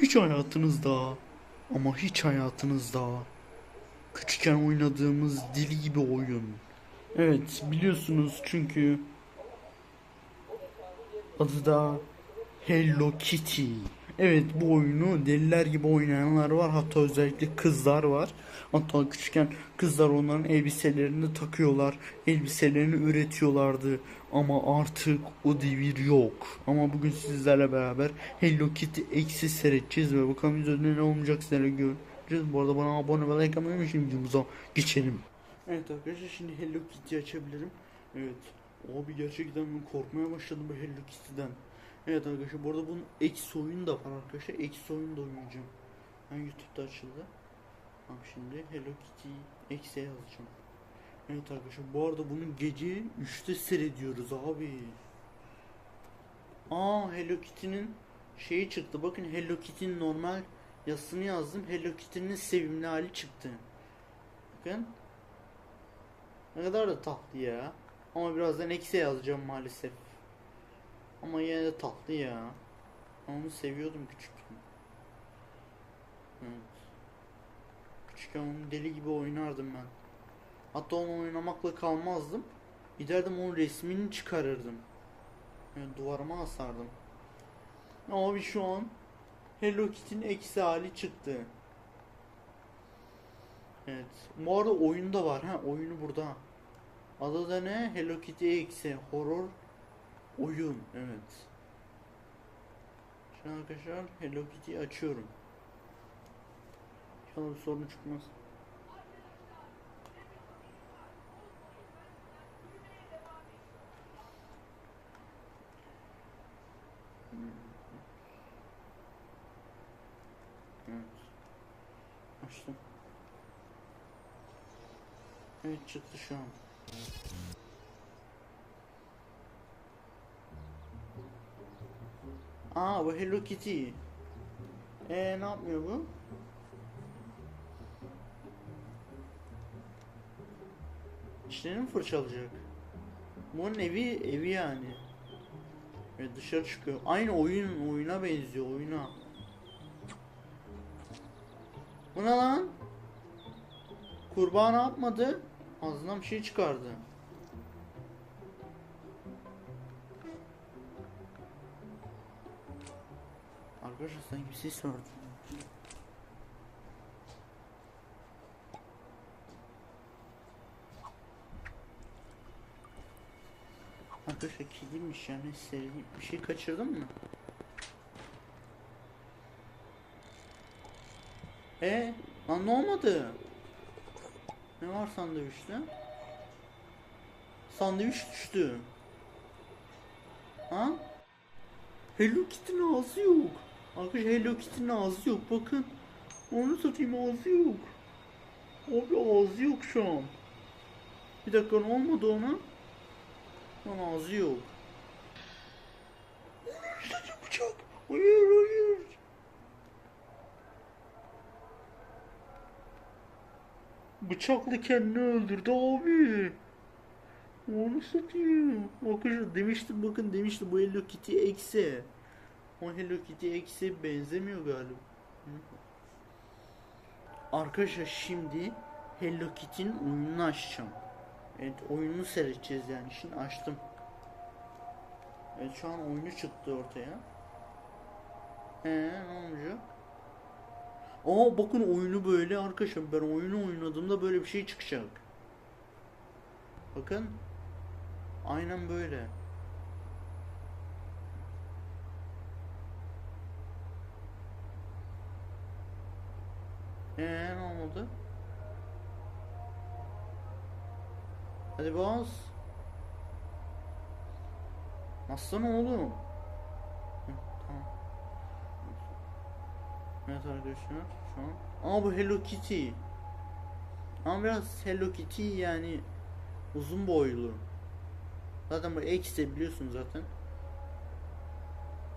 Hiç hayatınızda ama hiç hayatınızda küçükken oynadığımız deli gibi oyun. Evet biliyorsunuz çünkü adı da Hello Kitty. Evet bu oyunu deliler gibi oynayanlar var. Hatta özellikle kızlar var. Hatta küçükken kızlar onların elbiselerini takıyorlar. Elbiselerini üretiyorlardı. Ama artık o devir yok. Ama bugün sizlerle beraber Hello Kitty eksi seyredeceğiz ve bakalım videoda ne olacak sizlerle göreceğiz. Bu arada bana abone ve like atmayı unutmayın. Videomuza geçelim. Evet arkadaşlar şimdi Hello Kitty açabilirim. Evet. Abi gerçekten korkmaya başladım bu Hello Kitty'den. Evet arkadaşlar bu arada bunun eksi oyun da var arkadaşlar. Eksi oyun da oynayacağım. Ben YouTube'da açıldı. Tamam şimdi Hello Kitty eksi yazacağım. Evet arkadaşlar bu arada bunu gece 3'te seyrediyoruz abi. Aa Hello Kitty'nin şeyi çıktı. Bakın Hello Kitty'nin normal yazısını yazdım. Hello Kitty'nin sevimli hali çıktı. Bakın. Ne kadar da tatlı ya. Ama birazdan eksi yazacağım maalesef. Ama yine de tatlı ya. Onu seviyordum küçükken. Evet. Küçükken onu deli gibi oynardım ben. Hatta onu oynamakla kalmazdım. Giderdim onun resmini çıkarırdım. Yani duvarıma asardım. Abi şu an Hello Kitty'nin eksi hali çıktı. Evet. Bu arada oyunda var ha. Oyunu burada. Adı da ne? Hello Kitty eksi horror oyun. Evet. Şu an arkadaşlar Hello Kitty'yi açıyorum. İnşallah bir sorun çıkmaz. Evet. Açtım. Evet çıktı şu an. Aa bu Hello Kitty. Ee ne yapmıyor bu? İşlerini mi fırçalayacak? Bunun evi evi yani. Ve dışarı çıkıyor. Aynı oyun oyuna benziyor oyuna. Bu ne lan? Kurbağa ne yapmadı? Ağzından bir şey çıkardı. Arkadaşlar sanki bir şey sordu. Arkadaşlar kediymiş yani sevdiğim bir şey kaçırdın mı? E lan ne olmadı? Ne var sandviçte? Sandviç düştü. Ha? Hello Kitty'nin ağzı yok. Arkadaşlar Hello Kitty'nin ağzı yok. Bakın. Onu satayım ağzı yok. Abi ağzı yok şu an. Bir dakika ne olmadı ona? Lan ağzı yok. Sadece bıçak. Hayır hayır. Bıçakla kendini öldürdü abi. Onu satayım. Arkadaşlar demiştim bakın demiştim bu Hello Kitty eksi. O Hello Kitty eksi benzemiyor galiba. Hı. Arkadaşlar şimdi Hello Kitty'nin oyununu açacağım. Evet oyununu seyredeceğiz yani şimdi açtım. Evet şu an oyunu çıktı ortaya. Eee ne olacak? Aa bakın oyunu böyle arkadaşlar ben oyunu oynadığımda böyle bir şey çıkacak. Bakın. Aynen böyle. Eee ne oldu? Hadi bas. Bassana oğlum. Hı, tamam. Evet arkadaşlar şu an. Aa bu Hello Kitty. Ama biraz Hello Kitty yani uzun boylu. Zaten bu X de biliyorsun zaten.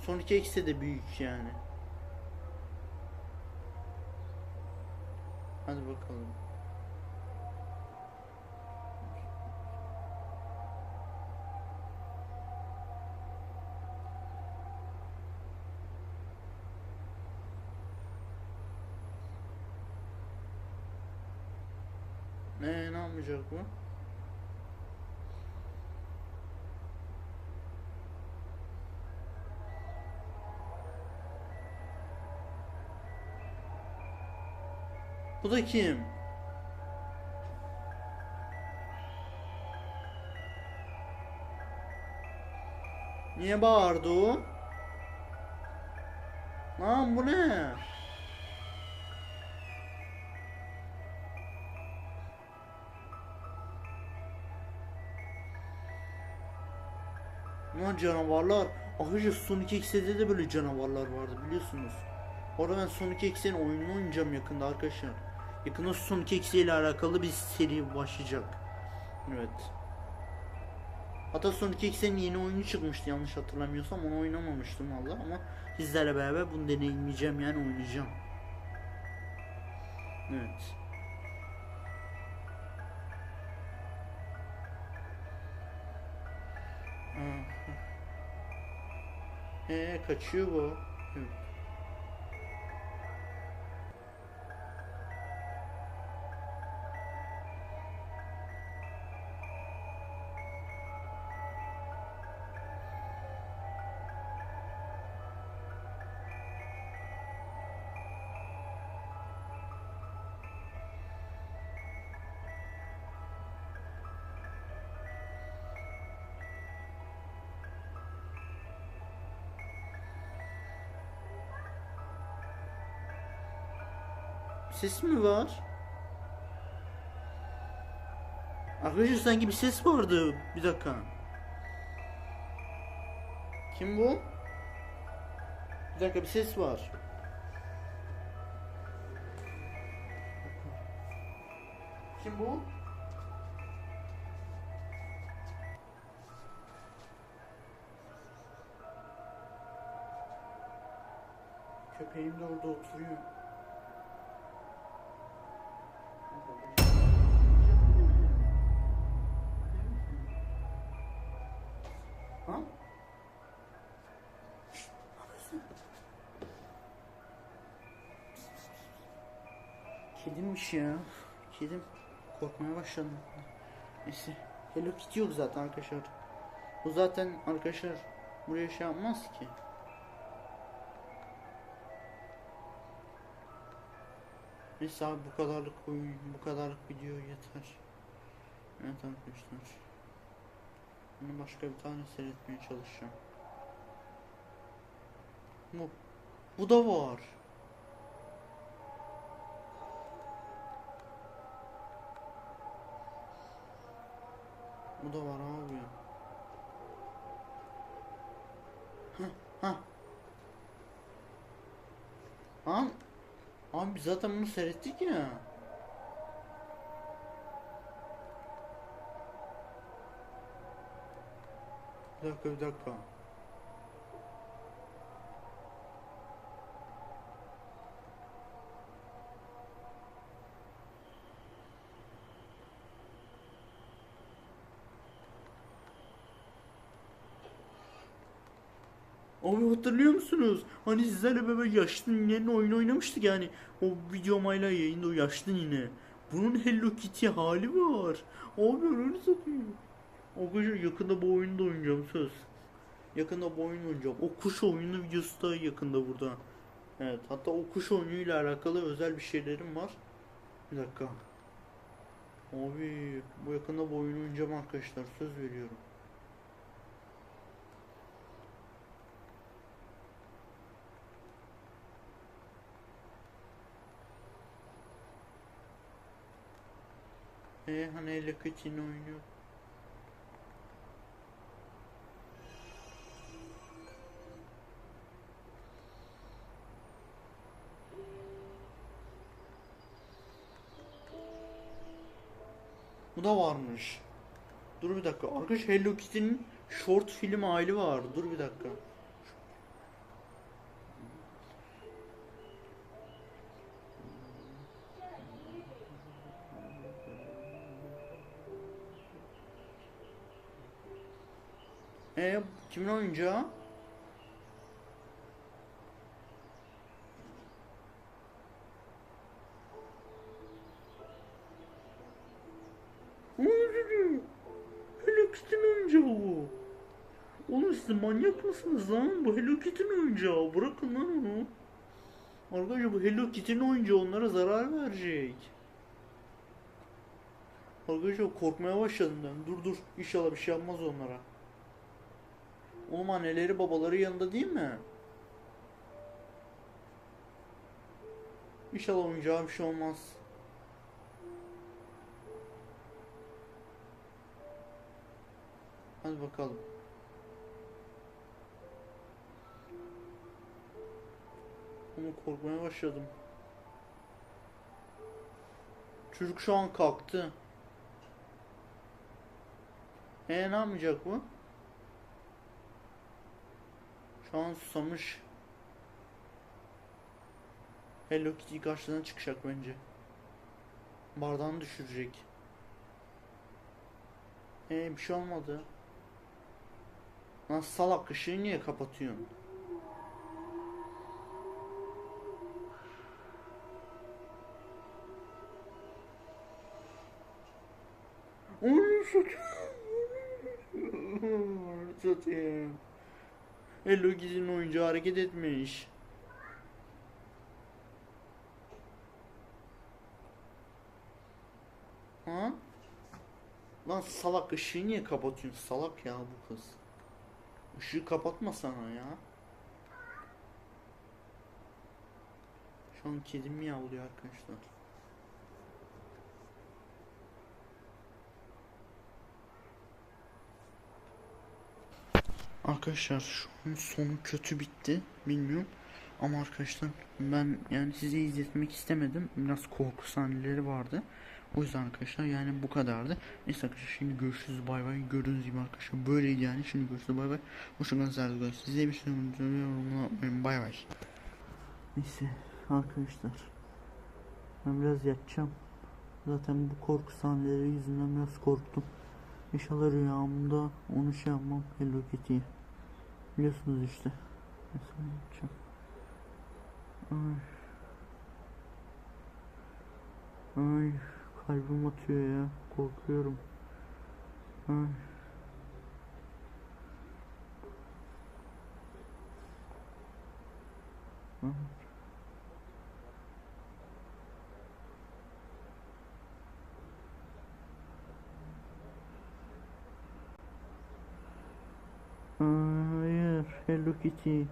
Son iki X de büyük yani. Hadi bakalım. Ne, ne yapmayacak bu? Bu da kim? Niye bağırdı o? Lan bu ne? Lan canavarlar. Arkadaşlar Sonic X'de de böyle canavarlar vardı biliyorsunuz. Orada ben Sonic X'in oyununu oynayacağım yakında arkadaşlar. Sonic X ile alakalı bir seri başlayacak. Evet. Hatta Sonic X'in yeni oyunu çıkmıştı yanlış hatırlamıyorsam onu oynamamıştım valla ama sizlerle beraber bunu deneyimleyeceğim yani oynayacağım. Evet. Aa. Ee, kaçıyor bu. Evet. Ses mi var? Arkadaşlar sanki bir ses vardı. Bir dakika. Kim bu? Bir dakika bir ses var. Kim bu? Köpeğim de orada oturuyor. Kedimmiş ya. Kedim. Korkmaya başladım. Neyse. Hello Kitty yok zaten arkadaşlar. Bu zaten arkadaşlar buraya şey yapmaz ki. Neyse abi bu kadarlık oyun, bu kadarlık video yeter. Evet arkadaşlar. Bunu başka bir tane seyretmeye çalışacağım. Bu, bu da var. Bu da var abi. Hah, hah. Lan Abi biz zaten bunu seyrettik ya. Bir dakika bir dakika. Abi hatırlıyor musunuz? Hani sizlerle beraber yaşlı ninenin oyunu oynamıştık yani. O videomayla yayında o yaşlı nine. Bunun Hello Kitty hali var. Abi öyle satıyor. Arkadaşlar yakında bu oyunu da oynayacağım söz. Yakında bu oyunu oynayacağım. O kuş oyunu videosu da yakında burada. Evet hatta o kuş oyunuyla alakalı özel bir şeylerim var. Bir dakika. Abi bu yakında bu oyunu oynayacağım arkadaşlar söz veriyorum. E hani Hello Kitty'nin oynuyor. Bu da varmış. Dur bir dakika. Arkadaş Hello Kitty'nin short film hali var. Dur bir dakika. E kimin oyuncağı? Hello Kitty'nin oyuncağı bu. Oğlum siz manyak mısınız lan? Bu Hello Kitty'nin oyuncağı. Bırakın lan onu. Arkadaşlar bu Hello Kitty'nin oyuncağı onlara zarar verecek. Arkadaşlar korkmaya başladım ben. Dur dur. İnşallah bir şey yapmaz onlara. Oğlum anneleri babaları yanında değil mi? İnşallah oyuncağa bir şey olmaz. Hadi bakalım. Ama korkmaya başladım. Çocuk şu an kalktı. E ne yapmayacak bu? Şu an susamış. Hello Kitty karşısına çıkacak bence. Bardağını düşürecek. E bir şey olmadı. Lan salak ışığı niye kapatıyorsun? Onu satayım. Satayım. Hello Kitty'nin oyuncağı hareket etmiş. Ha? Lan salak ışığı niye kapatıyorsun? Salak ya bu kız. Işığı kapatmasana ya. Şu an kedim miyavlıyor arkadaşlar. Arkadaşlar şu an sonu kötü bitti. Bilmiyorum. Ama arkadaşlar ben yani size izletmek istemedim. Biraz korku sahneleri vardı. O yüzden arkadaşlar yani bu kadardı. Neyse arkadaşlar şimdi görüşürüz bay bay. Gördüğünüz gibi arkadaşlar böyleydi yani. Şimdi görüşürüz bay bay. Hoşçakalın size bir şey unutmayın. Bay bay. Neyse arkadaşlar. Ben biraz yatacağım. Zaten bu korku sahneleri yüzünden biraz korktum. İnşallah rüyamda onu şey yapmam. Hello Kitty'yi. Biliyorsunuz işte. Mesela yapacağım. Ay. Ay kalbim atıyor ya. Korkuyorum. Ay. Ay. Hayır, Hello Kitty.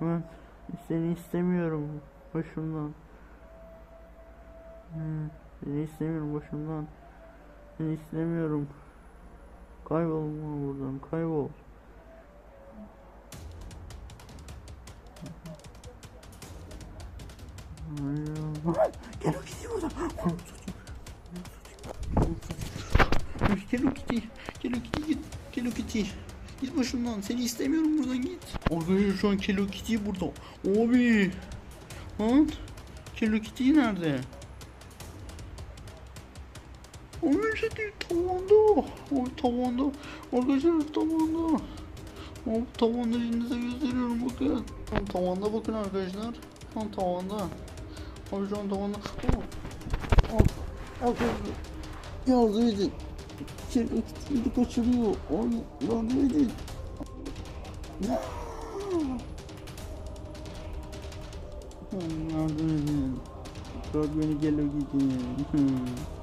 Ben seni istemiyorum başımdan. Hı, Seni istemiyorum başımdan. Seni istemiyorum. Kaybolma buradan, kaybol. Hayır. Hello Kitty burada. Hello Kitty. Hello Kitty git. Hello Kitty. Git başımdan. Seni istemiyorum buradan git. Arkadaşlar şu an Hello Kitty burada. Abi. Lan. Hello Kitty nerede? Şey değil. Tavanda. Abi tavanda. Arkadaşlar tavanda. Abi tavanda elinize gösteriyorum bakın. Tam tavanda bakın arkadaşlar. Tam tavanda. Abi şu an tavanda. Oh. Oh. Arkadaşlar. Yardım edin. Kitty'yi kaçırıyor. Abi yardım edin. Yardım edin. Bırak beni Hello Kitty.